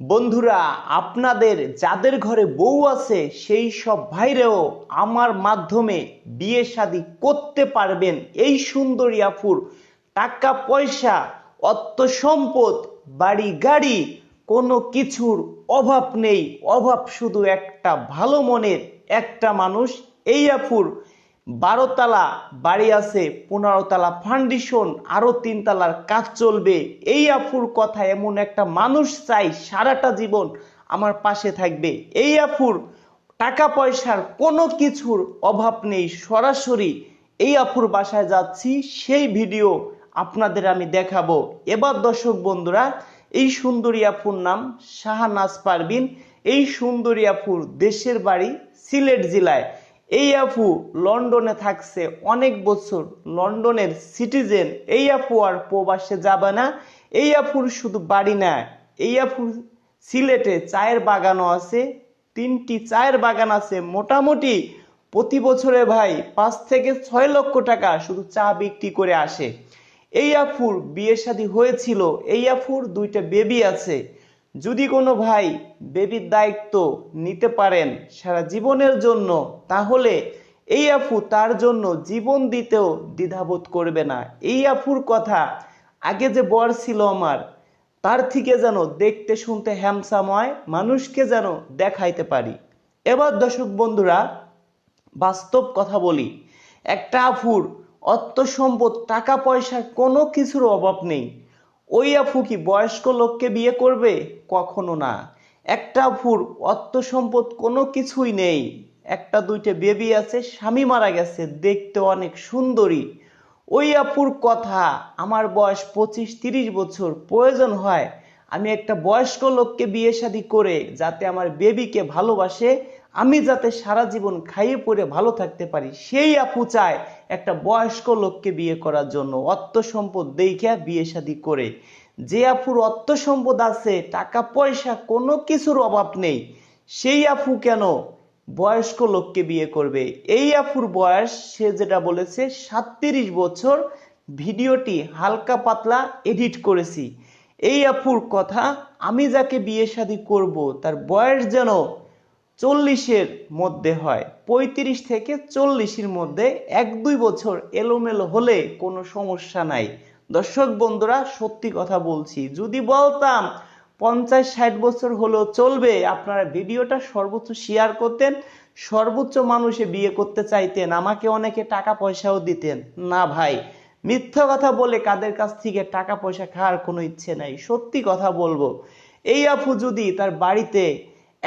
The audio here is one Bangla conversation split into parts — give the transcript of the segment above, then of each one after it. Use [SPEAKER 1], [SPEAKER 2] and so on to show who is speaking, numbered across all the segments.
[SPEAKER 1] বন্ধুরা, আপনাদের যাদের ঘরে বউ আছে, সেই সব ভাইরেও আমার মাধ্যমে বিয়ে শাদী করতে পারবেন এই সুন্দরী আফুর টাকা, পয়সা অর্থ সম্পদ বাড়ি, গাড়ি, কোনো কিছুর অভাব নেই। অভাব শুধু একটা ভালো মনের একটা মানুষ, এই আফুর বারোতলা বাড়ি আছে পনেরো তালা ফাউন্ডেশন আরও তিন তালার কাজ চলবে। এই আফুর কথা এমন একটা মানুষ চাই, সারাটা জীবন আমার পাশে থাকবে। এই আফুর টাকা পয়সার কোনো কিছুর অভাব নেই, সরাসরি এই আফুর বাসায় যাচ্ছি, সেই ভিডিও আপনাদের আমি দেখাবো। এবার দর্শক বন্ধুরা, এই সুন্দরী আফুর নাম শাহানাজ পারবিন এই সুন্দরী আফুর দেশের বাড়ি সিলেট জেলায়। এই আপু লন্ডনে থাকছে অনেক বছর, লন্ডনের সিটিজেন। এই আপু আর প্রবাসে যাবে না। এই আপুর শুধু বাড়ি না এই আপুর সিলেটে চায়ের বাগানও আছে। তিনটি চায়ের বাগান আছে। মোটামুটি প্রতি বছরে ভাই পাঁচ থেকে ছয় লক্ষ টাকা শুধু চা বিক্রি করে আসে। এই আফুর বিয়ে শাদী হয়েছিল। এই আফুর দুইটা বেবি আছে। যদি কোনো ভাই বেবির দায়িত্ব নিতে পারেন সারা জীবনের জন্য, তাহলে এই আফু তার জন্য জীবন দিতেও দ্বিধাবোধ করবে না। এই আফুর কথা আগে যে বর ছিল আমার, তার থেকে যেন দেখতে শুনতে হ্যামসাময় মানুষকে যেন দেখাইতে পারি। এবার দর্শক বন্ধুরা, বাস্তব কথা বলি, একটা আফুর অর্থ সম্পদ, টাকা পয়সার কোনো কিছুর অভাব নেই। ওই আফু কি বয়স্ক লোককে বিয়ে করবে? কখনো না। একটা আফুর অর্থ সম্পদ কোনো কিছুই নেই। একটা দুইটা বেবি আছে, স্বামী মারা গেছে, দেখতে অনেক সুন্দরী। ওই আপুর কথা, আমার বয়স পঁচিশ তিরিশ বছর, প্রয়োজন হয়। আমি একটা বয়স্ক লোককে বিয়ে শাদী করে, যাতে আমার বেবিকে ভালোবাসে আমি যাতে সারা জীবন খাইয়ে পরে ভালো থাকতে পারি, সেই আপু চায় একটা বয়স্ক লোককে বিয়ে করার জন্য অর্থ সম্পদ দেখিয়া বিয়ে শাদী করে। যে আপুর অর্থ সম্পদ আছে, টাকা পয়সা কোনো কিছুর অভাব নেই। সেই আপু কেন বয়স্ক লোককে বিয়ে করবে? এই আফুর বয়স, সে যেটা বলেছে, সাতত্রিশ বছর, ভিডিওটি হালকা পাতলা এডিট করেছি। এই আফুর কথা, আমি যাকে বিয়ে শাদী করব, তার বয়স যেন চল্লিশের মধ্যে হয়। পঁয়ত্রিশ থেকে চল্লিশের মধ্যে এক দুই বছর এলোমেলো হলে কোনো সমস্যা নাই। দর্শক বন্ধুরা, সত্যি কথা বলছি, যদি বলতাম পঞ্চাশ ষাট বছর হলেও চলবে, আপনারা ভিডিওটা সর্বোচ্চ শেয়ার করতেন, সর্বোচ্চ মানুষে বিয়ে করতে চাইতেন, আমাকে অনেকে টাকা পয়সাও দিতেন। না ভাই, মিথ্যা কথা বলে কাদের কাছ থেকে টাকা পয়সা খাওয়ার কোনো ইচ্ছে নাই, সত্যি কথা বলব। এই আপু যদি তার বাড়িতে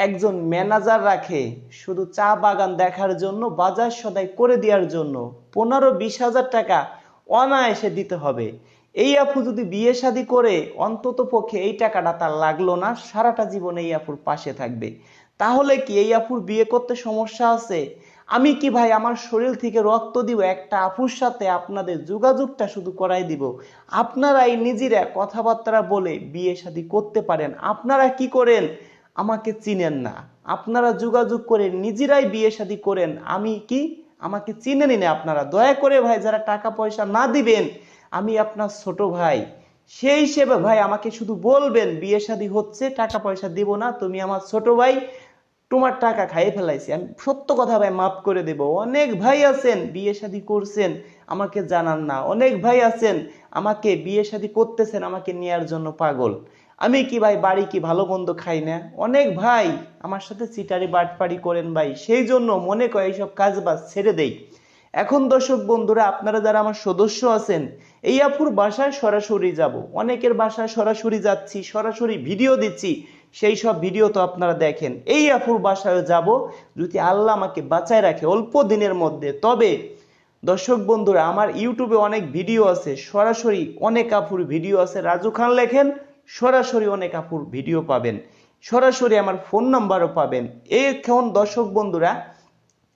[SPEAKER 1] একজন ম্যানেজার রাখে, শুধু চা বাগান দেখার জন্য, বাজার সদাই করে দেওয়ার জন্য। পনেরো বিশ হাজার টাকা অনায়াসে দিতে হবে। এই আপু যদি বিয়ে শাদী করে, অন্তত পক্ষে এই টাকাটা তার লাগল না, সারাটা জীবন এই আপুর পাশে থাকবে। তাহলে কি এই আপুর বিয়ে করতে সমস্যা আছে? আমি কি ভাই আমার শরীর থেকে রক্ত দিব, একটা আপুর সাথে আপনাদের যোগাযোগটা শুধু করাই দিব? আপনারাই নিজেরা কথাবার্তা বলে বিয়ে শাদী করতে পারেন। আপনারা কি করেন? আমাকে চিনেন না। আপনারা যোগাযোগ করে নিজেরাই বিয়ে শাদী করেন। আমি কি? আমাকে চিনেনি না আপনারা। দয়া করে ভাই, যারা টাকা পয়সা না দিবেন, আমি আপনার ছোট ভাই। সেই হিসেবে ভাই, আমাকে শুধু বলবেন, বিয়ে শাদী হচ্ছে, টাকা পয়সা দিব না, তুমি আমার ছোট ভাই, তোমার টাকা খাইয়ে ফেলাইছি। আমি সত্য কথা ভাই, মাফ করে দেব। অনেক ভাই আছেন, বিয়ে শাদী করছেন, আমাকে জানান না। অনেক ভাই আছেন, আমাকে বিয়ে শাদী করতেছেন, আমাকে নেয়ার জন্য পাগল। আমি কি ভাই বাড়ি কি ভালো মন্দ খাই না? অনেক ভাই আমার সাথে চিটারি বাটপাড়ি করেন ভাই, সেই জন্য মনে করে এইসব কাজ বাজ ছেড়ে দেই। এখন দর্শক বন্ধুরা, আপনারা যারা আমার সদস্য আছেন, এই আপুর বাসায় সরাসরি যাব। অনেকের বাসায় সরাসরি যাচ্ছি, সরাসরি ভিডিও দিচ্ছি, সেই সব ভিডিও তো আপনারা দেখেন। এই আপুর বাসায় যাব যদি আল্লাহ আমাকে বাঁচায় রাখে অল্প দিনের মধ্যে। তবে দর্শক বন্ধুরা, আমার ইউটিউবে অনেক ভিডিও আছে, সরাসরি অনেক আপুর ভিডিও আছে। রাজু খান লেখেন সরাসরি অনেক আপুর ভিডিও পাবেন। সরাসরি আমার ফোন নাম্বারও পাবেন। এখন দর্শক বন্ধুরা,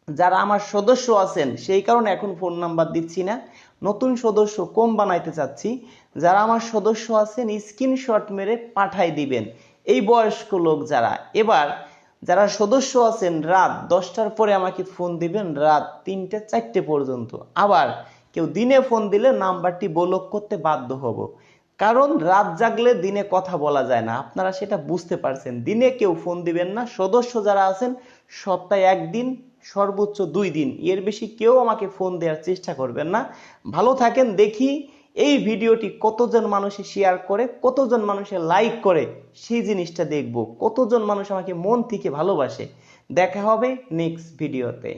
[SPEAKER 1] যারা আমার সদস্য আছেন, সেই কারণে এখন ফোন নাম্বার দিচ্ছি না। নতুন সদস্য কম বানাইতে চাচ্ছি। যারা আমার সদস্য আছেন স্ক্রিনশট মেরে পাঠাই দিবেন। এই বয়স্ক লোক যারা, এবার যারা সদস্য আছেন, রাত দশটার পরে আমাকে ফোন দিবেন, রাত তিনটে চারটে পর্যন্ত। আবার কেউ দিনে ফোন দিলে নাম্বারটি ব্লক করতে বাধ্য হব। কারণ রাত জাগলে দিনে কথা বলা যায় না। আপনারা সেটা বুঝতে পারছেন। দিনে কেউ ফোন দিবেন না। সদস্য যারা আছেন, সপ্তাহে একদিন, সর্বোচ্চ দুই দিন। এর বেশি কেউ আমাকে ফোন দেওয়ার চেষ্টা করবেন না। ভালো থাকেন, দেখি এই ভিডিওটি কতজন মানুষে শেয়ার করে, কতজন মানুষে লাইক করে, সেই জিনিসটা দেখব। কতজন মানুষ আমাকে মন থেকে ভালোবাসে। দেখা হবে নেক্সট ভিডিওতে